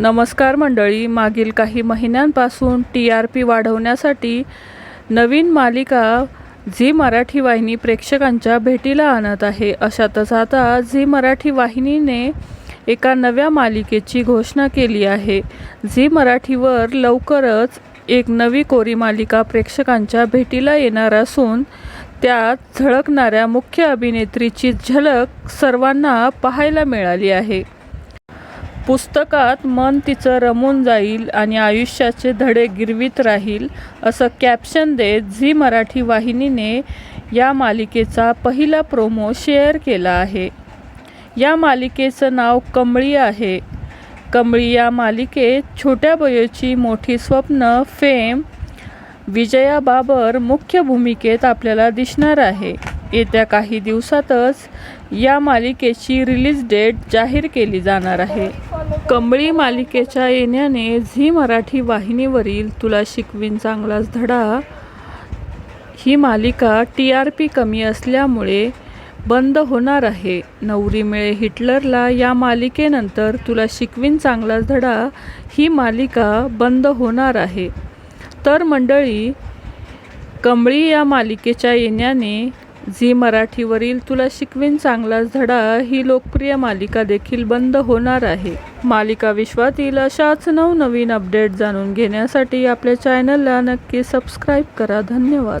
नमस्कार मंडळी. मागील काही महिन्यांपासून टी आर पी वाढवण्यासाठी नवीन मालिका झी मराठी वाहिनी प्रेक्षकांच्या भेटीला आणत आहे. अशातच आता झी मराठी वाहिनीने एका नव्या मालिकेची घोषणा केली आहे. झी मराठीवर लवकरच एक नवी कोरी मालिका प्रेक्षकांच्या भेटीला येणार असून त्यात झळकणाऱ्या मुख्य अभिनेत्रीची झलक सर्वांना पाहायला मिळाली आहे. पुस्तकात मन तिचं रमून जाईल आणि आयुष्याचे धडे गिरवीत राहील असं कॅप्शन देत झी मराठी वाहिनीने या मालिकेचा पहिला प्रोमो शेअर केला आहे. या मालिकेचं नाव कमळी आहे. कमळी या मालिकेत छोट्या बयोची मोठी स्वप्न फेम विजया बाबर मुख्य भूमिकेत आपल्याला दिसणार आहे. येत्या काही दिवसातच या मालिकेची रिलीज डेट जाहीर केली जाणार आहे. कंबळी मालिकेच्या येण्याने झी मराठी वाहिनीवरील तुला शिकवीन चांगलाच धडा. ही मालिका टी आर पी कमी असल्यामुळे बंद होणार आहे. नवरी मिळे हिटलरला या मालिकेनंतर तुला शिकवीन चांगलाच धडा. ही मालिका बंद होणार आहे. तर मंडळी कंबळी या मालिकेच्या येण्याने झी मराठीवरील तुला शिकवीन चांगलाच धडा ही लोकप्रिय मालिका देखील बंद होणार आहे. मालिका विश्वातील अशाच नवनवीन अपडेट जाणून घेण्यासाठी आपल्या चॅनलला नक्की सबस्क्राईब करा. धन्यवाद.